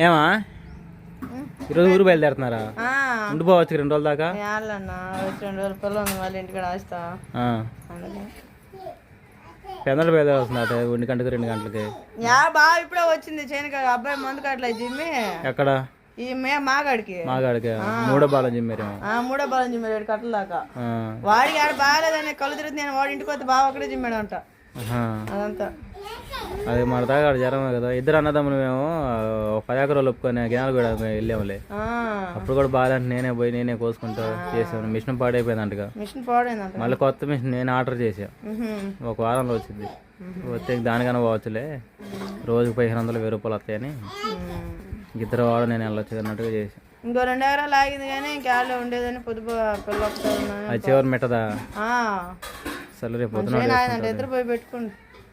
ఏమా? ఈరోజు ఊరు బయలుదేరుతున్నారా? ఉండిపోవచ్చు రెండు రోజుల దాకా. రెండు రోజుల పిల్లలు ఉంది మళ్ళీ ఇంటికాడ వస్తా ఆ. పెందలు బయలుదేరుతున్నారు ఒంటి గంటకి రెండు గంటలకి. బాగా ఇప్పుడే వచ్చింది చేనుక అబ్బాయి మందు కట్టలే జిమ్మి. ఎక్కడ? ఈ మే మాగాడికి. మాగాడికి? మూడో బాలం జిమ్మారేమో ఆ మూడో బలం జిమ్మాడు ఏడు కట్టల దాకా. ఆ. వాడికి ఆడ బాగాలేదని కళ్ళు తిరుగుతుంది నేను వాడి ఇంటికి వస్తే బాగా అక్కడే జిమ్మాడు అంట. అదంతా. అది మన దాకా జ్వరమే కదా. ఇద్దరు అన్నదమ్ములు మేము ఒక పది ఎకరాలు ఒప్పుకొని జ్ఞానాలు కూడా వెళ్ళాములే. అప్పుడు కూడా బాగాలంటే నేనే పోయి నేనే కోసుకుంటా చేసాను మిషన్ మిషన్ పాడైందంట. మళ్ళీ కొత్త మిషన్ నేను ఆర్డర్ చేసా. ఒక వారంలో వచ్చింది. వస్తే దానికన్నా పోవచ్చులే. రోజుకి పదిహేను వందలు వెయ్యి రూపాయలు వస్తాయని. ఇద్దరు వాడు నేను వెళ్ళొచ్చు అన్నట్టుగా చేసాను ఇంకో రెండు ఎకరాలు ఆగింది కానీ ఇంకేళ్ళే ఉండేదని పొద్దు పిల్ల ఒకసారి అది చివరి మెట్టదా? సరే రేపు పొద్దున ఆగిందంట ఇద్దరు పోయి పెట్టుకోండి.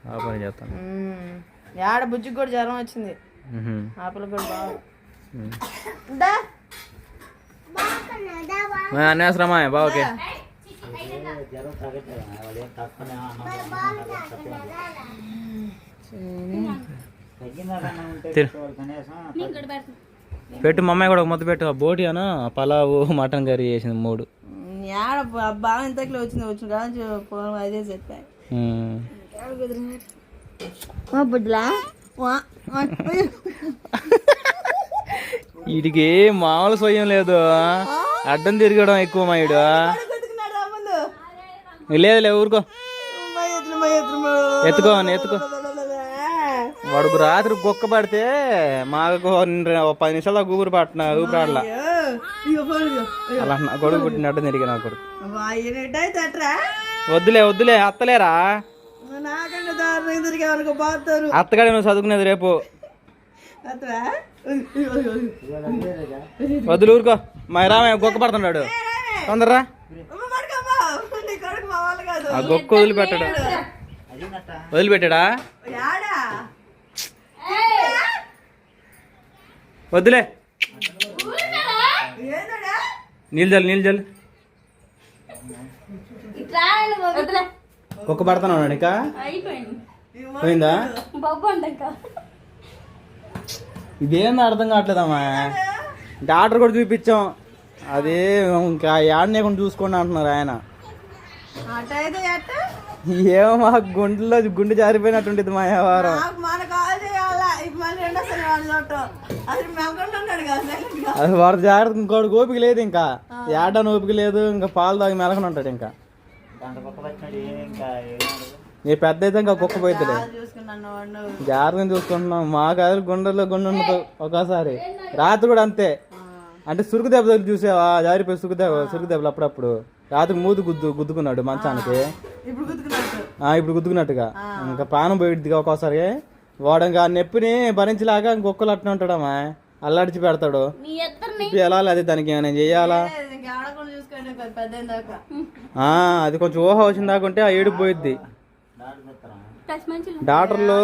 ఆ పని చేస్తాను. యాడ బుజ్జికి కూడా జ్వరం వచ్చింది. ఆపల కూడా బాగా. అన్నేసరమ్మా బావకి. పెట్టు మా అమ్మాయి కూడా ఒక ముద్ద పెట్టు. ఆ బోటి అను పలావు మటన్ కర్రీ చేసింది మూడు. బ- బాగా ఇంతకులో వచ్చింది వచ్చిన ఫోన్ అదే చెప్పాయి మ్. బుడ్లా? వీడికి మామూలు స్వయం లేదు. అడ్డం తిరగడం ఎక్కువ మా వీడు లేదులే ఊరుకో. ఎత్తుకో ఎత్తుకో. వాడుకు రాత్రి కుక్క పడితే మాకు పది నిమిషాలు ఊపిరి పట్టిన ఊపిరి ఆడలా అలా నా కొడుకు పుట్టిన అడ్డం తిరిగి నా కొడుకు. వద్దులే వద్దులే అత్తలేరా? అత్తగాడే నువ్వు చదువుకునేది రేపు. వద్దులు ఊరుకో. మా రామయ్య కుక్క పడుతున్నాడు. తొందరరా? ఆ గొక్క వదిలిపెట్టాడు. వదిలిపెట్టాడా? వద్దులే. నీళ్ళు జల్లు నీళ్ళు జల్లు కుక్క ఇక? పోయిందా? ఇదేం అర్థం కావట్లేదమ్మా డాక్టర్ కూడా చూపించాం. అది ఇంకా యాడనే కొంచెం చూసుకోండి అంటున్నారు ఆయన. ఏమో మా గుండెలో గుండె జారిపోయినట్టుండేది మా వ్యవహారం. అది వాడు జాగ్రత్త ఇంకోటి ఓపిక లేదు ఇంకా. ఏడాని ఓపిక లేదు ఇంకా పాలు తాగి మెలకని ఉంటాడు ఇంకా. నీ పెద్ద అయితే ఇంకా కుక్క పోయిద్దిలే. వాడు. జాగ్రత్తగా చూసుకుంటున్నాం మా కాదు గుండెల్లో గుండె ఉండదు ఒకసారి రాత్రి కూడా అంతే. అంటే సురుకు దెబ్బ తగిలి చూసావా? జారిపోయి సురుకు దెబ్బ సురుకు దెబ్బలు అప్పుడప్పుడు. రాత్రి మూతి గుద్దు గుద్దుకున్నాడు మంచానికి. ఇప్పుడు గుర్తుకున్నట్టు ఆ, ఇప్పుడు గుద్దుకున్నట్టుగా. ఇంకా ప్రాణం పోయిద్దిగా ఒక్కోసారి. వాడు ఇంకా ఆ నొప్పిని భరించలేక ఇంకొకరు అట్నే ఉంటాడమ్మా. అల్లాడిచి పెడతాడు. ఎలా అది దానికి ఏమైనా దాకా. ఆ, అది కొంచెం ఊహ వచ్చిన దాకా ఉంటే ఆ ఏడుపు పోయిద్ది. డాక్టర్లు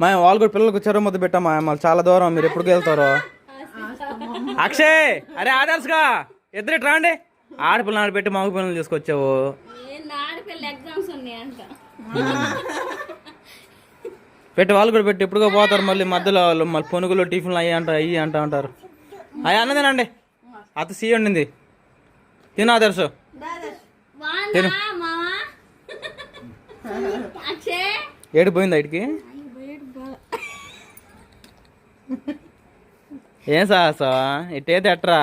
మా వాళ్ళు కూడా పిల్లలకు చెరువు ముద్ద పెట్టామా మళ్ళీ చాలా దూరం. మీరు ఎప్పుడు వెళ్తారో? అక్షయ్! అరే ఆదర్శగా! ఇద్దరు ఇటు రాండి. ఆడపిల్ల నాడు పెట్టి మగ పిల్లలు తీసుకొచ్చావు ఎగ్జామ్స్ ఉన్నాయంట. పెట్టి వాళ్ళు కూడా పెట్టి ఎప్పుడుగా పోతారు మళ్ళీ మధ్యలో వాళ్ళు మళ్ళీ పొనుగులు టిఫిన్లు అయ్యి అంట అయ్యి అంటా ఉంటారు అయ్యి అన్నదేనండి. అత్త సీ ఉండింది. తిను. ఆదర్శు అక్షయ్ ఏడు పోయింది ఇటుకి? ఏం సాహసం ఇట్టేది ఎట్రా?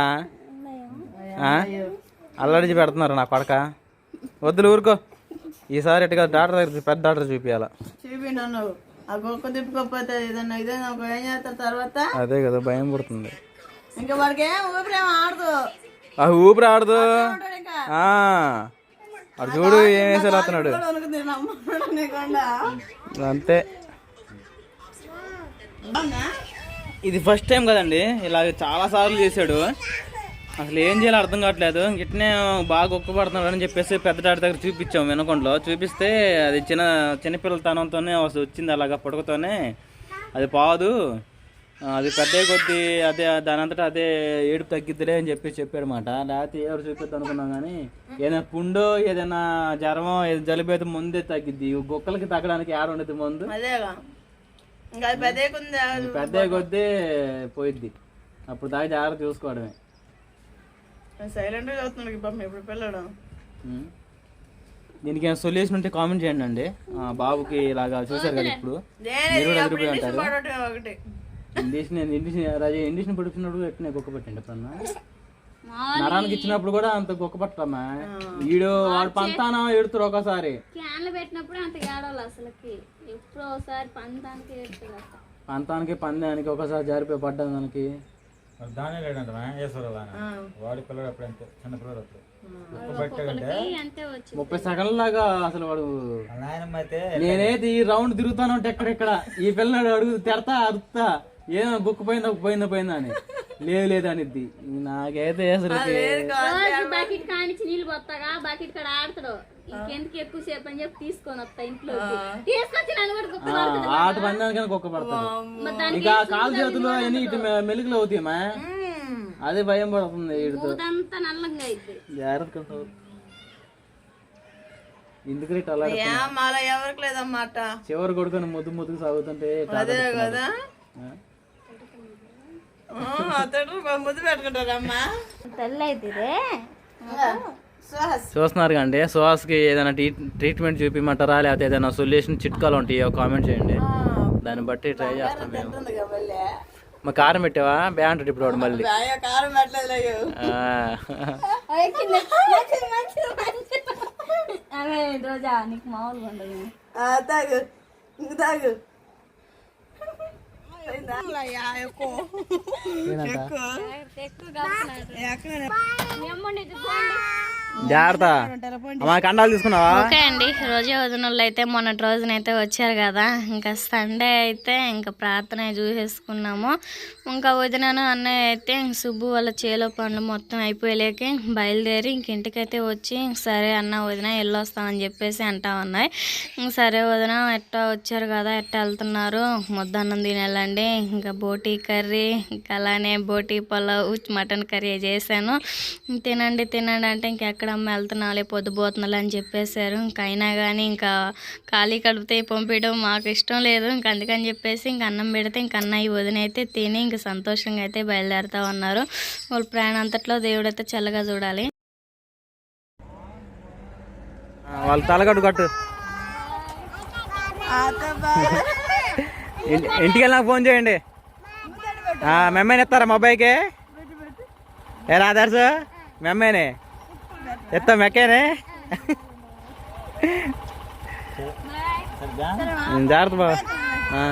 అల్లడిచి పెడుతున్నారు నా కొడక. వద్దులు ఊరుకో. ఈసారి ఇటుగా డాక్టర్ దగ్గర పెద్ద డాక్టర్ చూపించాల చూపిండు నువ్వు ఆ గొక్క తిప్పుకోకపోతే ఏదన్నా ఇదేనా ఒక ఏం చేస్తారు తర్వాత? అదే కదా భయం పుడుతుంది. ఇంకా వాడికి ఏం ఊపిరేం ఆడదు. ఆ ఊపిరి ఆడదు. అటు చూడు ఏం వేసారు నీకుండా. అంతే? ఇది ఫస్ట్ టైం కదండి ఇలాగ చాలా సార్లు చేశాడు. అసలు ఏం చేయాలో అర్థం కావట్లేదు. ఇట్నే బాగా ఒక్కపడుతున్నాడు అని చెప్పేసి పెద్ద డాక్టర్ దగ్గర చూపించాం వినకొండలో. చూపిస్తే అది చిన్న చిన్నపిల్లతనంతోనే అసలు వచ్చింది అలాగా పుడకతోనే అది పాదు అది పెద్ద కొద్దీ అదే దాని అంతటా అదే ఏడుపు తగ్గిద్దిలే అని చెప్పి చెప్పాడు అనమాట లేకపోతే ఎవరు చూపిద్దాం అనుకున్నాం కానీ ఏదైనా పుండో ఏదైనా జ్వరమో ఏదైనా జలుబు అయితే ముందే తగ్గిద్ది. గొక్కలకి తగ్గడానికి ఆడ ఉండదు ముందు? పెద్ద కొద్దీ పోయిద్ది. అప్పుడు దాకా జాగ్రత్త చూసుకోవడమే. సైలెంట్గా చూస్తున్నాడు ఈ పాపం ఇప్పుడు పిల్లడు. దీనికి ఏమైనా సొల్యూషన్ ఉంటే కామెంట్ చేయండి అండి. బాబుకి ఇలాగా చూశారు కదా ఇప్పుడు. మీరు కూడా ఒకటి. ఇంగ్లీష్ నేను ఇంగ్లీష్ రాజు ఇంగ్లీష్ పడుకున్నప్పుడు ఎట్టిన గొక్క పెట్టండి ఎప్పుడన్నా నరానికి ఇచ్చినప్పుడు కూడా అంత గొక్క పట్టమ్మా వీడు వాడు పంతానా ఎడుతురు ఒకసారి. క్యాన్లు పెట్టినప్పుడు అంత ఏడవాలి అసలుకి. ఎప్పుడో ఒకసారి పంతానికి పంతానికి పందానికి ఒకసారి జారిపోయి పడ్డాను దానికి. మరి దానే లేడంట ఆయన. వాడి పిల్లడు అప్పుడు అంతే చిన్న పిల్లడు అప్పుడు. ముప్పై సెకండ్ల దాకా అసలు వాడు వాళ్ళ నాయనమ్మ అయితే నేనేది ఈ రౌండ్ తిరుగుతాను అంటే ఎక్కడెక్కడ? ఈ పిల్లడు అడుగు తిడతా అరుస్తా ఏదో బుక్ పోయిందా పోయిందా పోయిందా అని. లేదు లేదు అనిద్ది నాకైతే అసలు రోజు బకెట్ కానిచ్చి నీళ్ళు పోతాగా బకెట్ కాడ ఆడతాడు. ఇంకెందుకు ఎక్కువ సేపు అని చెప్పి తీసుకొని వస్తా ఇంట్లో తీసుకొచ్చి నన్ను కూడా కుక్క పడుతుంది ఆట కుక్క పడతాడు మరి దానికి ఇక కాలు చేతులు అవన్నీ ఇటు మె- మెలుగులు అవుతాయమ్మా అదే భయం పడుతుంది వీడితో మూతంతా నల్లంగా అయితే జాగ్రత్త. ఎందుకు ఇట్లా అలా ఏం మళ్ళా ఎవరికి లేదన్నమాట? చివరి కొడుకుని ముద్దు ముద్దుకు సాగుతుంటే ఇట్లా అదే. కదా? ఆ? ఆ, అతడు ముద్దు పెట్టుకుంటారమ్మా తెల్ల అయితే శ్వాస చూస్తున్నారు కండి సుహాస్కి ఏదైనా ట్రీ ట్రీట్మెంట్ చూపిమంటారా లేకపోతే ఏదైనా సొల్యూషన్ చిట్కాలు ఉంటాయో? కామెంట్ చేయండి. దాన్ని బట్టి ట్రై చేస్తాం మేము. మా కారం పెట్టావా? బాగుంటుంది ఇప్పుడు వాడు మళ్ళీ. రోజా నీకు మామూలుగా ఉండదు. తాగు. ఇంక తాగు. యా, ఎక్కువ. ఎక్కువ. జాగ్రత్త. కండాలు తీసుకున్నావా? ఓకే అండి. రోజే వదినోళ్ళు అయితే మొన్నటి రోజునైతే వచ్చారు కదా. ఇంకా సండే అయితే ఇంకా ప్రార్థన చూసేసుకున్నాము. ఇంకా వదినను అన్నయ్య అయితే ఇంక సుబ్బు వాళ్ళ చేలో పనులు మొత్తం అయిపోయలేక బయలుదేరి ఇంక ఇంటికైతే వచ్చి ఇంక సరే అన్న వదిన వెళ్ళొస్తామని చెప్పేసి అంటా ఉన్నాయి. ఇంక సరే వదిన ఎట్టా వచ్చారు కదా ఎట్టా వెళ్తున్నారు? ముద్దన్నం తినేళ్ళండి. ఇంకా బోటీ కర్రీ ఇంకా అలానే బోటీ పొలవు మటన్ కర్రీ చేశాను. తినండి తినండి అంటే ఇంకెక్కడమ్మ వెళ్తున్నాలే పొద్దుపోతున్నాలే అని చెప్పేశారు. ఇంకా అయినా కానీ ఇంకా ఖాళీ కడిపితే పంపించడం మాకు ఇష్టం లేదు. ఇంక అందుకని చెప్పేసి ఇంక అన్నం పెడితే ఇంక అన్నయ్య వదిన అయితే తిని ఇంక సంతోషంగా అయితే బయలుదేరుతా ఉన్నారు. వాళ్ళ ప్రయాణం అంతట్లో దేవుడైతే చల్లగా చూడాలి. వాళ్ళ తలగట్టు కట్టు. ఇంటికి వెళ్ళినాక ఫోన్ చేయండి. ఆ, మీ అమ్మాయిని ఎత్తారా మా అబ్బాయికి? ఏ రాదర్సు మీ ఎత్తా మెక్కేనే? జాగ్రత్త బాబు ఆ.